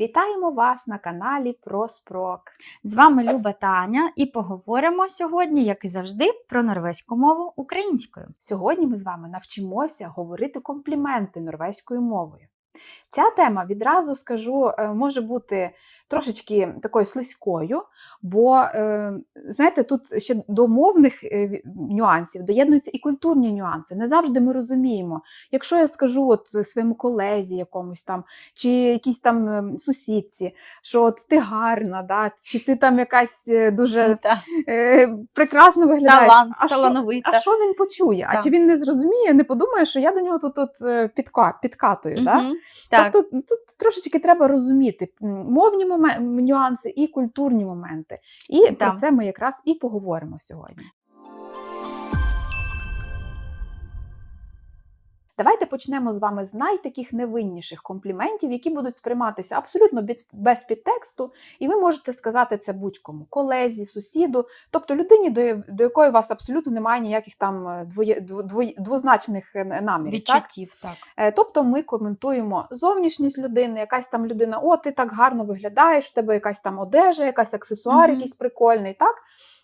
Вітаємо вас на каналі про Спрок. З вами Люба та Аня і поговоримо сьогодні, як і завжди, про норвезьку мову українською. Сьогодні ми з вами навчимося говорити компліменти норвезькою мовою. Ця тема, відразу скажу, е, може бути трошечки такою слизькою, бо, е, знаєте, тут ще до мовних е, нюансів доєднуються і культурні нюанси. Не завжди ми розуміємо. Якщо я скажу от своєму колезі якомусь там, чи якійсь там сусідці, що от ти гарна, да, чи ти там якась дуже е, прекрасно виглядаєш. талант, а що, а що він почує? А чи він не зрозуміє, не подумає, що я до нього тут, підка, підкатую? Да? Так, Тобто тут трошечки треба розуміти мовні момен- нюанси і культурні моменти. І про це ми якраз і поговоримо сьогодні. Давайте почнемо з вами з найтаких невинніших компліментів, які будуть сприйматися абсолютно без підтексту, і ви можете сказати це будь-кому колезі, сусіду, тобто людині, до, до якої у вас абсолютно немає ніяких там е, двоє, двоє- двозначних е, намірів. Так? відчуттів, так. Е, Тобто ми коментуємо зовнішність людини, якась там людина, о, ти так гарно виглядаєш, в тебе якась там одежа, якась аксесуар, Мгм. якийсь прикольний, так?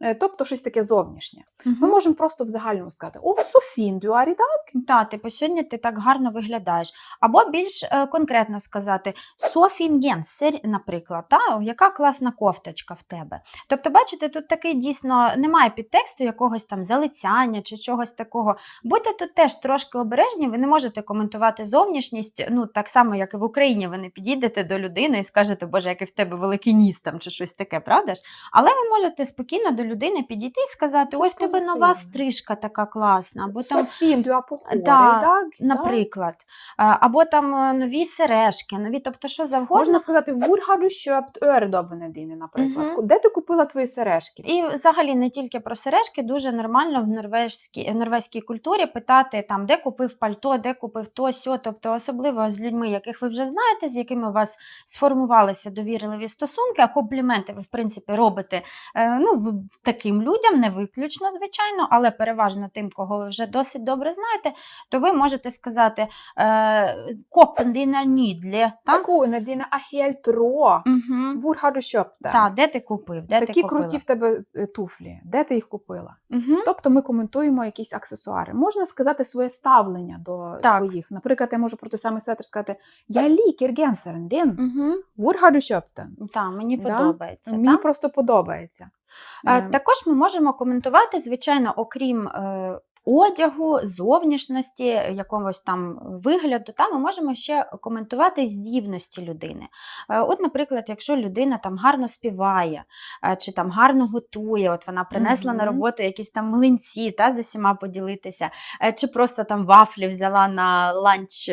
Е, Тобто щось таке зовнішнє. Ми Мгм. можемо просто в загальному сказати: О, Софін, дюарі, так? Та, типу, сьогодні ти так гарно виглядаєш. Або більш е, конкретно сказати Софін Генсер, наприклад, та, яка класна кофточка в тебе. Тобто, бачите, тут такий дійсно немає підтексту якогось там залицяння чи чогось такого. Будьте тут теж трошки обережні, ви не можете коментувати зовнішність, ну так само, як і в Україні, ви не підійдете до людини і скажете, Боже, який в тебе великий ніс там чи щось таке, правда ж? Але ви можете спокійно до людини підійти і сказати: ось в тебе нова стрижка така класна, або там Да, так? Наприклад, або там е, нові сережки, нові, тобто що завгодно. Можна сказати, вургаду köpt öredobbenedine, наприклад. Мгм. Де ти купила твої сережки? І взагалі не тільки про сережки, дуже нормально в норвезькій, норвезькій культурі питати, там, де купив пальто, де купив то, сьо. Тобто, особливо з людьми, яких ви вже знаєте, з якими у вас сформувалися довірливі стосунки, а компліменти ви, в принципі, робите е, ну, таким людям, не виключно, звичайно, але переважно тим, кого ви вже досить добре знаєте, то ви можете сказати «Копендіна нідлі». Діна де ти купив? Де Такі ти купила? круті в тебе е, туфлі. Де ти їх купила? Угу. Тобто ми коментуємо якісь аксесуари. Можна сказати своє ставлення до Так. твоїх. Наприклад, я можу про той самий светр сказати: Я лікер. Угу. Так, мені Да? подобається. Мені просто подобається. Е, Також ми можемо коментувати, звичайно, окрім е, одягу, зовнішності, якогось там вигляду, та ми можемо ще коментувати здібності людини. Е, От, наприклад, якщо людина там гарно співає, е, чи там гарно готує, от вона принесла на роботу якісь там млинці, та з усіма поділитися, е, чи просто там вафлі взяла на ланч,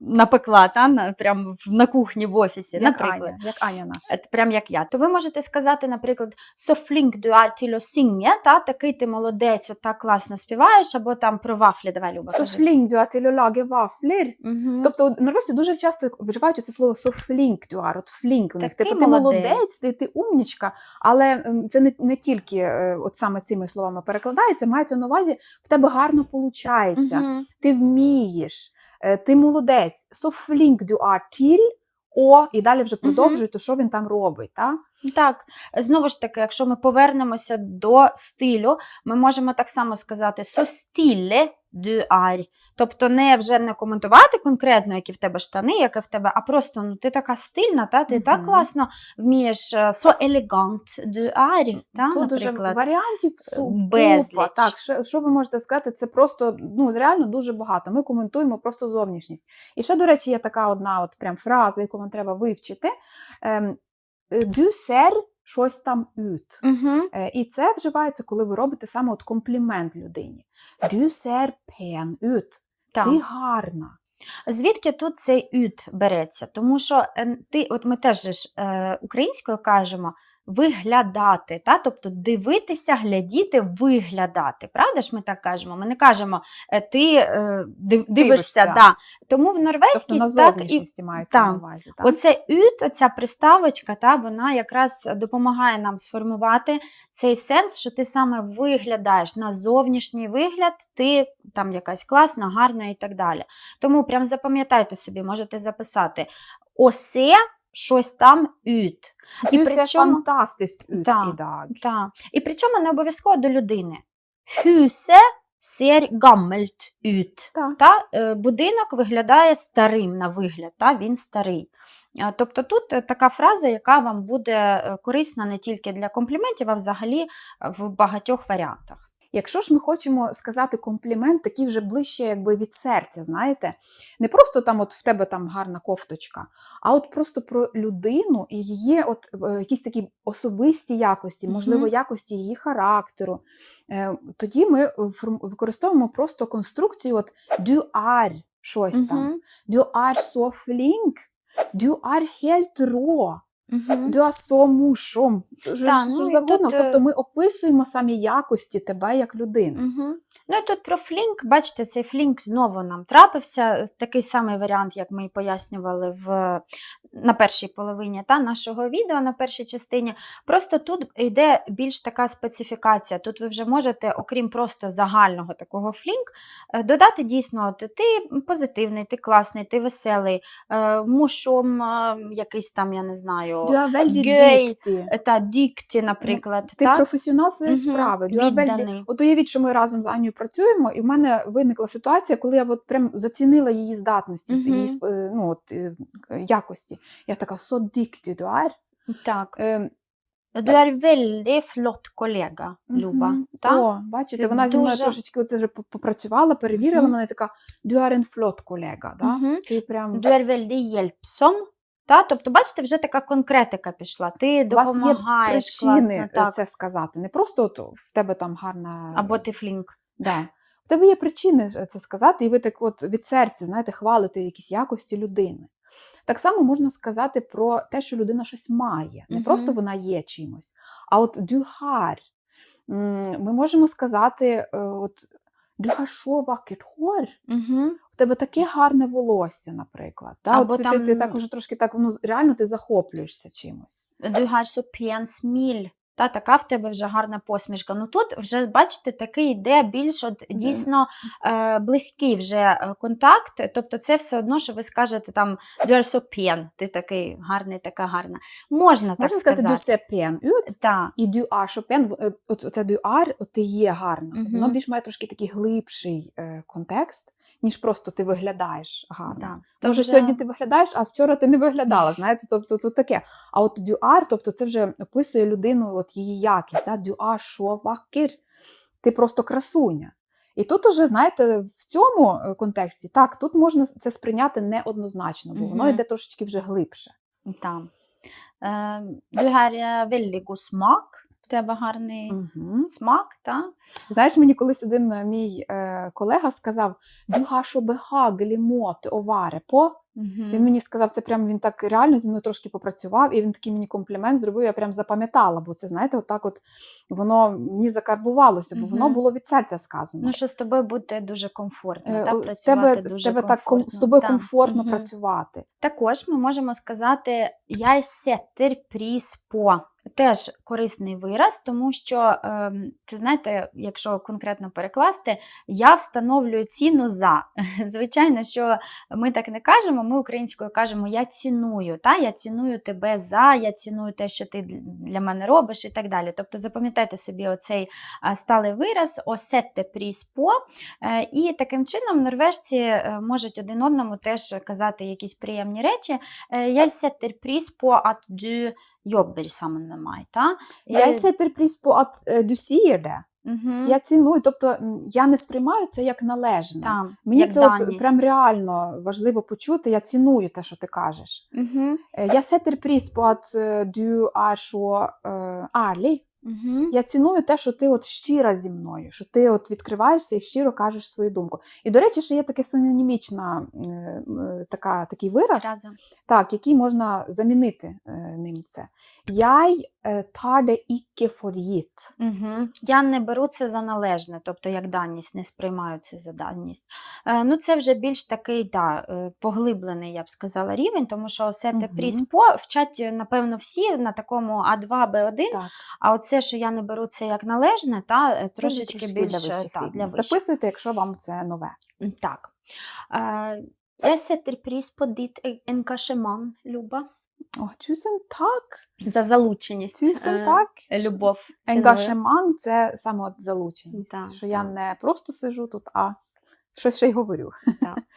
напекла, та, на, прямо в- на кухні в офісі, як наприклад. Аня, як Аня наша. Прям як я. То ви можете сказати, наприклад, «So flink du er til å synge», та такий ти молодець, от так класно співаєш, або там про вафлі, давай, Люба, å lage vafler. Мгм. Тобто норвежці дуже часто вживають це слово flink от flink у них. Типу ти молодець. ти, ти умнічка, але ем, це не, не тільки е, от саме цими словами перекладається, мається на увазі, в тебе гарно виходить, Мгм. ти вмієш, е, ти молодець. Are til о, і далі вже продовжує, то що він там робить. Та? Так, знову ж таки, якщо ми повернемося до стилю, ми можемо так само сказати «So stille du er». Тобто не вже не коментувати конкретно, які в тебе штани, яке в тебе, а просто ну, ти така стильна, та, ти так класно вмієш е, «So elegant du er», та, Тут наприклад. варіантів супа. безліч. Так, що, що ви можете сказати, це просто ну, реально дуже багато. Ми коментуємо просто зовнішність. І ще, до речі, є така одна от прям фраза, яку вам треба вивчити. Ем, Du ser щось там ut. Угу. І це вживається, коли ви робите саме от комплімент людині. Du ser pen ut. Ти гарна. Звідки тут цей ют береться? Тому що ти, от ми теж ж, е, українською кажемо виглядати, та? тобто дивитися, глядіти, виглядати. Правда ж ми так кажемо? Ми не кажемо е, ти е, дивишся. Дивишся. Да. Тому в Тобто норвезькій на так і мається на увазі. Так? Оце ют, оця приставочка, та, вона якраз допомагає нам сформувати цей сенс, що ти саме виглядаєш на зовнішній вигляд, ти там якась класна, гарна і так далі. Тому прям запам'ятайте собі, можете записати. Осе щось там ut. Du при ser чому- fantastisk ut Так. idag. І причому не обов'язково до людини. Huset ser gammelt ut. Та, е, будинок виглядає старим на вигляд, та, він старий. Тобто тут е, така фраза, яка вам буде е, корисна не тільки для компліментів, а взагалі в багатьох варіантах. Якщо ж ми хочемо сказати комплімент, такий вже ближче якби від серця, знаєте, не просто там от в тебе там гарна кофточка, а от просто про людину і її от е, якісь такі особисті якості, можливо, якості її характеру. Е, Тоді ми е, використовуємо просто конструкцію от du er щось там. Du er så flink. Du er helt rå. Мгм. Да. Що, Та, ну завгодно. тут, е, Тобто ми описуємо самі якості тебе як людини. Угу. Ну і тут про флінк, бачите, цей флінк знову нам трапився. Такий самий варіант, як ми і пояснювали в, на першій половині та, нашого відео, на першій частині. Просто тут йде більш така специфікація. Тут ви вже можете, окрім просто загального такого флінк, е, додати дійсно, от, ти позитивний, ти класний, ти веселий, е, мушом е, якийсь там, я не знаю, е, та дікті, наприклад. Ти так? професіонал своєї Мгм. справи. Відданий. От уявіть, що ми разом з Анею працюємо, і в мене виникла ситуація, коли я от прям зацінила її здатності, Мгм. її ну, от, е, Я така so dyktig du er. Так. Е, Du er veldig flott kollega, Люба. мгм. Так? О, бачите, Ти вона зі мною дуже- трошечки оце вже по- попрацювала, перевірила Мгм. мене така du er en flott колега. Да? Мгм. Ти прям... Du er veldig hjelpsom. Та? Тобто, бачите, вже така конкретика пішла. Ти У вас є допомагаєш причини класно, так. це сказати. Не просто от в тебе там гарна Або ти флінк. Да. В тебе є причини це сказати, і ви так от від серця, знаєте, хвалите якісь якості людини. Так само можна сказати про те, що людина щось має. Не просто вона є чимось, а от. М, Ми можемо сказати, е, от hår. Угу. В тебе таке гарне волосся, наприклад. Та? Або От ти, ти, ти так уже трошки так, ну, реально ти захоплюєшся чимось. Pen smil. Та така в тебе вже гарна посмішка. Ну тут вже, бачите, такий йде більш от, дійсно е, близький вже е, контакт. Тобто це все одно, що ви скажете там pen, ти такий гарний, така гарна. Можна так Можна сказати, сказати. ser pen І в- е, от це du are, от ти є гарна. Мгм. Воно більш має трошки такий глибший е, контекст, ніж просто ти виглядаєш гарно. Та. То Може, вже- сьогодні ти виглядаєш, а вчора ти не виглядала. Знаєте, тобто тут таке. А от are, тобто це вже описує людину, от її якість. Да? Are så. Ти просто красуня. І тут уже, знаєте, в цьому е, контексті, так, тут можна це сприйняти неоднозначно, бо воно йде трошечки вже глибше. Та. Е, du har veldig god smak. В тебе гарний Угу. смак, та? Знаєш, мені колись один е, мій е, колега сказав: Du har så behagelig måte være. Він мені сказав, це прям він так реально зі мною трошки попрацював, і він такий мені комплімент зробив, я прям запам'ятала, бо це, знаєте, отак от воно мені закарбувалося, бо воно було від серця сказано. Ну, що з тобою буде дуже комфортно, Е, та, працювати тебе, дуже тебе так ком- з тобою та. комфортно Мгм. працювати. Також ми можемо сказати «jeg setter pris på». Теж корисний вираз, тому що, ем, це знаєте, якщо конкретно перекласти, я встановлюю ціну за. Звичайно, що ми так не кажемо, ми українською кажемо я ціную, та? я ціную тебе за, я ціную те, що ти для мене робиш і так далі. Тобто запам'ятайте собі оцей сталий вираз «осетте пріс по». Е, І таким чином норвежці е, можуть один одному теж казати якісь приємні речі. Е, på at du jobber sammen med meg. Та? Я setter pris på at е, du sier det. Угу. Я ціную, тобто я не сприймаю це як належне. Там, Мені як це от прям реально важливо почути. Я ціную те, що ти кажеш. Угу. Я er så е, ærlig. Угу. Я ціную те, що ти от щира зі мною, що ти от відкриваєшся і щиро кажеш свою думку. І, до речі, ще є таке синонімічна е, е, така, такий вираз, Разом. так, який можна замінити е, ним це. Е, tar det ikke for gitt. Угу. Я не беру це за належне, тобто як даність, не сприймаю це за даність. Е, ну, це вже більш такий да, е, поглиблений, я б сказала, рівень, тому що сете Мгм. пріспо вчать, е, напевно, всі на такому А2, Б1, Так, а оце, що я не беру це як належне, та е, це трошечки трошки більш для та, для вищих. Записуйте, якщо вам це нове. Так. Е, på ditt e- Люба. О, tusen так. За залученість. Е, так. Любов. ціную. Енгашеман це саме от залученість. Так, що я не просто сижу тут, а щось ще й говорю. Так.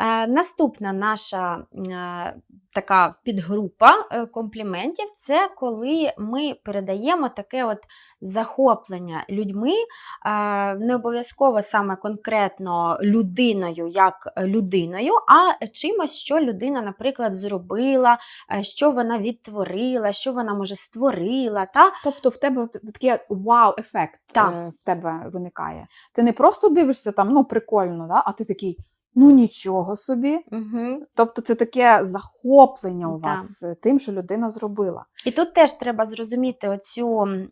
Е, наступна наша е, така підгрупа е, компліментів це коли ми передаємо таке от захоплення людьми, не обов'язково саме конкретно людиною як людиною, а чимось, що людина, наприклад, зробила, що вона відтворила, що вона може створила. Та? Тобто в тебе такий вау-ефект в тебе виникає. Ти не просто дивишся там, ну прикольно, да? а ти такий, ну нічого собі. Угу. Тобто це таке захоплення у вас да. тим, що людина зробила. І тут теж треба зрозуміти оцю е,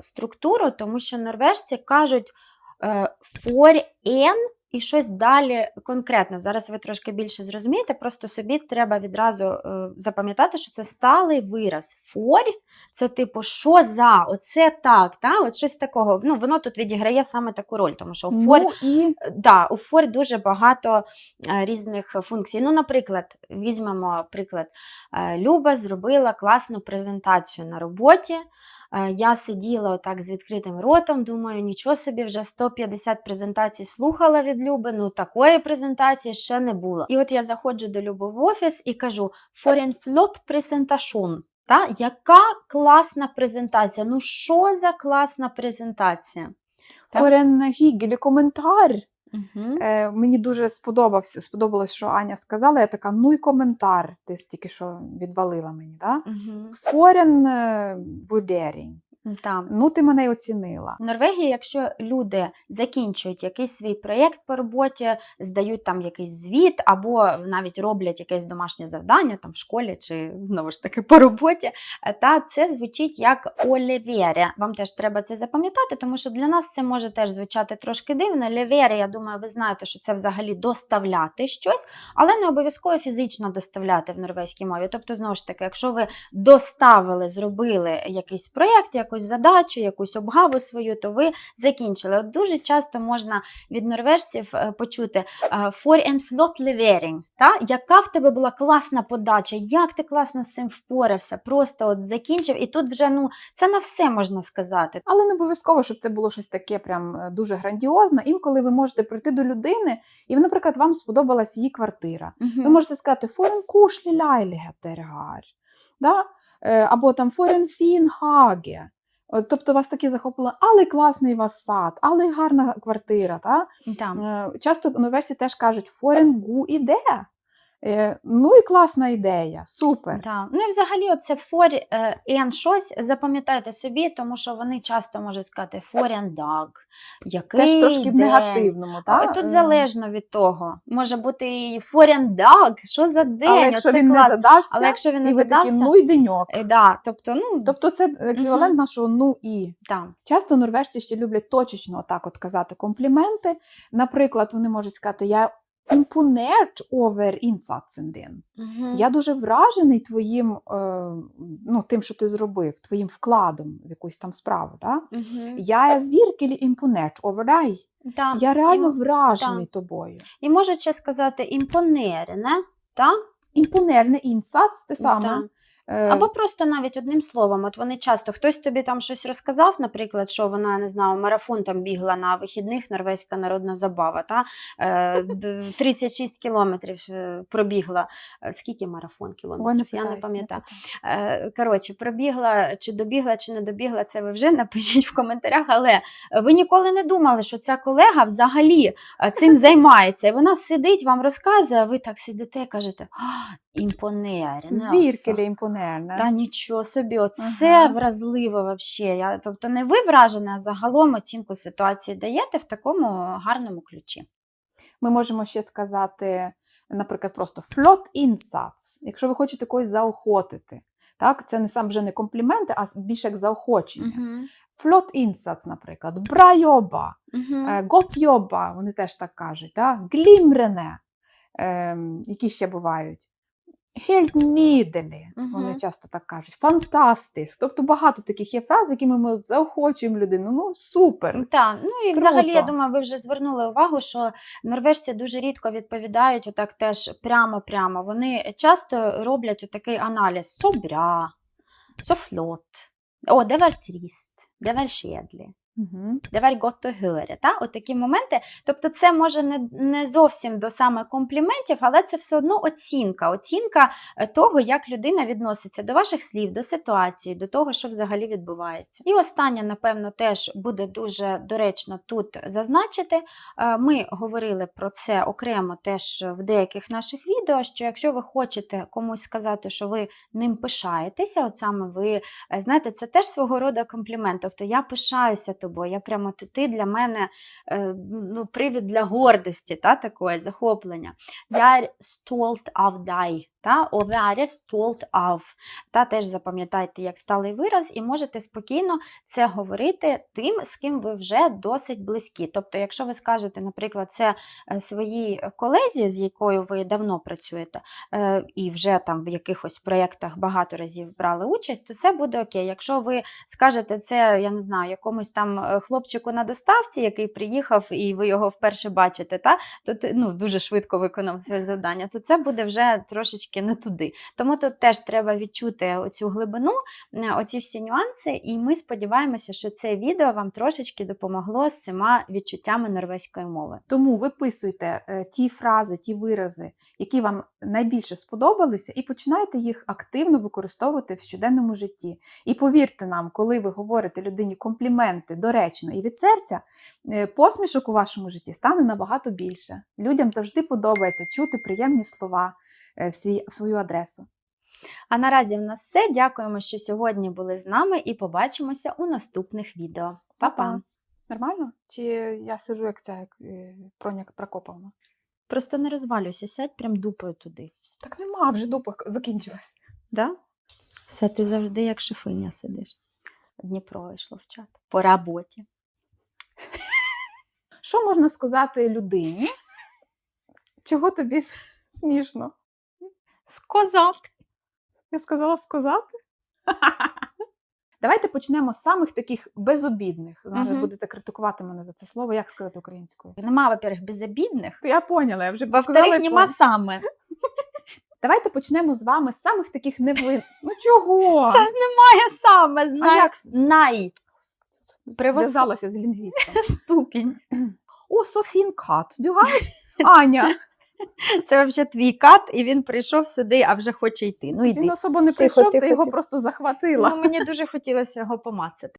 структуру, тому що норвежці кажуть е, for en і щось далі конкретно. Зараз ви трошки більше зрозумієте, просто собі треба відразу е, запам'ятати, що це сталий вираз. For – це типу, що за, оце так, та? От щось такого. Ну, воно тут відіграє саме таку роль, тому що for Ну і Да, у For дуже багато е, різних функцій. Ну, наприклад, візьмемо приклад. Е, Люба зробила класну презентацію на роботі. Е, Я сиділа отак з відкритим ротом, думаю, нічого собі, вже 150 презентацій слухала від Люби, ну такої презентації ще не було. І от я заходжу до Люби в офіс і кажу: For en flott presentation. Та? Яка класна презентація? Ну, що за класна презентація? Форен Гігелі коментар. Угу. Е, мені дуже сподобався, сподобалось, що Аня сказала. Я така, ну і коментар. Ти тільки що відвалила мені. Да? Угу. Форен е, вудерінг. Ну, ти мене й оцінила. В Норвегії, якщо люди закінчують якийсь свій проєкт по роботі, здають там якийсь звіт, або навіть роблять якесь домашнє завдання там в школі чи знову ж таки по роботі, е, та це звучить як олівєря. Вам теж треба це запам'ятати, тому що для нас це може теж звучати трошки дивно. Левєря, я думаю, ви знаєте, що це взагалі доставляти щось, але не обов'язково фізично доставляти в норвезькій мові. Тобто, знову ж таки, якщо ви доставили, зробили якийсь проєкт, якусь задачу, якусь обгаву свою, то ви закінчили. От дуже часто можна від норвежців е, почути е, for and flot levering, та? яка в тебе була класна подача, як ти класно з цим впорався, просто от закінчив, і тут вже ну, це на все можна сказати. Але не обов'язково, щоб це було щось таке прям е, дуже грандіозне. Інколи ви можете прийти до людини, і, наприклад, вам сподобалась її квартира. Ви можете сказати «Форен кушлі лайлігетергар. да? Або там «Форен фін хаге». Тобто вас таке захопило, але класний у вас сад, але гарна квартира. Та? Там. Е, Часто норвежці теж кажуть «Форен гу іде». Е, Ну і класна ідея, супер. Так. Ну і взагалі оце for е, and щось запам'ятайте собі, тому що вони часто можуть сказати for and dog. Який Теж трошки в негативному. А Та? Тут Е, залежно від того. Може бути і for and dog, що за день, Але якщо оце він клас. не задався, Але якщо він не і ви такі ну і деньок. да, тобто, ну, Тобто це еквівалент нашого ну і. там. Часто норвежці ще люблять точечно так от казати компліменти. Наприклад, вони можуть сказати: Я імпонерт овер інсатсен дин. Я дуже вражений твоїм, е, ну, тим, що ти зробив, твоїм вкладом в якусь там справу. Да? Я віркелі імпонерт овер dig. Та. Я реально і, вражений тобою. і може ще сказати імпонерене, та? Імпонерне інсац, те саме. Та. Е, Або просто навіть одним словом, от вони часто хтось тобі там щось розказав, наприклад, що вона не знаю, марафон там бігла на вихідних, норвезька народна забава, та е, 36 кілометрів е, пробігла. Е, Скільки марафон кілометрів? Не Я не пам'ятаю. Е, Коротше, пробігла, чи добігла, чи не добігла, це ви вже напишіть в коментарях. Але ви ніколи не думали, що ця колега взагалі е, цим займається. І вона сидить, вам розказує, а ви так сидите і кажете: «А, імпонерне. Віркелі імпонерне. Та нічого собі, оце Ага. вразливо вообще. Я, тобто не ви вражена, а загалом оцінку ситуації даєте в такому гарному ключі. Ми можемо ще сказати, наприклад, просто флот інсац, якщо ви хочете когось заохотити. Так, це не сам вже не компліменти, а більше як заохочення. Флот інсац, наприклад, брайоба, е, готйоба, вони теж так кажуть, так? глімрене, ем, які ще бувають. Nydelig, вони часто так кажуть. Фантастис. Тобто багато таких є фраз, якими ми заохочуємо людину. Ну, супер. Так, ну і взагалі, я думаю, ви вже звернули увагу, що норвежці дуже рідко відповідають отак теж прямо-прямо. Вони часто роблять отакий аналіз собря, софлот, о, де var Угу. Det var godt. Та? От такі моменти. Тобто, це може не, не зовсім до саме компліментів, але це все одно оцінка. Оцінка е, того, як людина відноситься до ваших слів, до ситуації, до того, що взагалі відбувається. І останнє, напевно, теж буде дуже доречно тут зазначити. Е, Ми говорили про це окремо теж в деяких наших відео. Що якщо ви хочете комусь сказати, що ви ним пишаєтеся, от саме ви Е, Знаєте, це теж свого роду комплімент. Тобто я пишаюся тобою, я прямо ти, для мене е, ну, привід для гордості, та, такої, захоплення. Я stalled av deg. Та, være stolt av. Та теж запам'ятайте як сталий вираз, і можете спокійно це говорити тим, з ким ви вже досить близькі. Тобто, якщо ви скажете, наприклад, це е, своїй колезі, з якою ви давно працюєте, е, і вже там в якихось проєктах багато разів брали участь, то це буде окей. Якщо ви скажете це, я не знаю, якомусь там е, хлопчику на доставці, який приїхав, і ви його вперше бачите, та, то ну, дуже швидко виконав своє завдання, то це буде вже трошечки не туди. Тому тут теж треба відчути оцю глибину, е, оці всі нюанси, і ми сподіваємося, що це відео вам трошечки допомогло з цими відчуттями норвезької мови. Тому виписуйте е, ті фрази, ті вирази, які вам найбільше сподобалися, і починайте їх активно використовувати в щоденному житті. І повірте нам, коли ви говорите людині компліменти доречно і від серця, е, посмішок у вашому житті стане набагато більше. Людям завжди подобається чути приємні слова в, свій, в свою адресу. А наразі в нас все. Дякуємо, що сьогодні були з нами, і побачимося у наступних відео. Па-па! Нормально? Чи я сижу як ця як е, Проня Прокоповна? Просто не розвалюйся, сядь прям дупою туди. Так нема, вже дупа закінчилась. Да? Все, ти завжди як шифиня сидиш. Дніпро вийшло в чат. По роботі. Що можна сказати людині? Чого тобі смішно? Сказав. Я сказала сказати? Давайте почнемо з самих таких безобідних. Зараз Мгм. будете критикувати мене за це слово. Як сказати українською? Нема, во-первых, безобідних. То я поняла, я вже сказала. Во-вторых, нема саме. Давайте почнемо з вами з самих таких невин. Ну чого? Та немає саме. А Знай. як Най. Привоз... зв'язалася з лінгвістом? Ступінь. О, Софін Кат, дюгай? Аня. Це взагалі твій кат, і він прийшов сюди, а вже хоче йти. Ну йди. Він особо не прийшов, ти його просто захватила. Ну, мені дуже хотілося його помацати.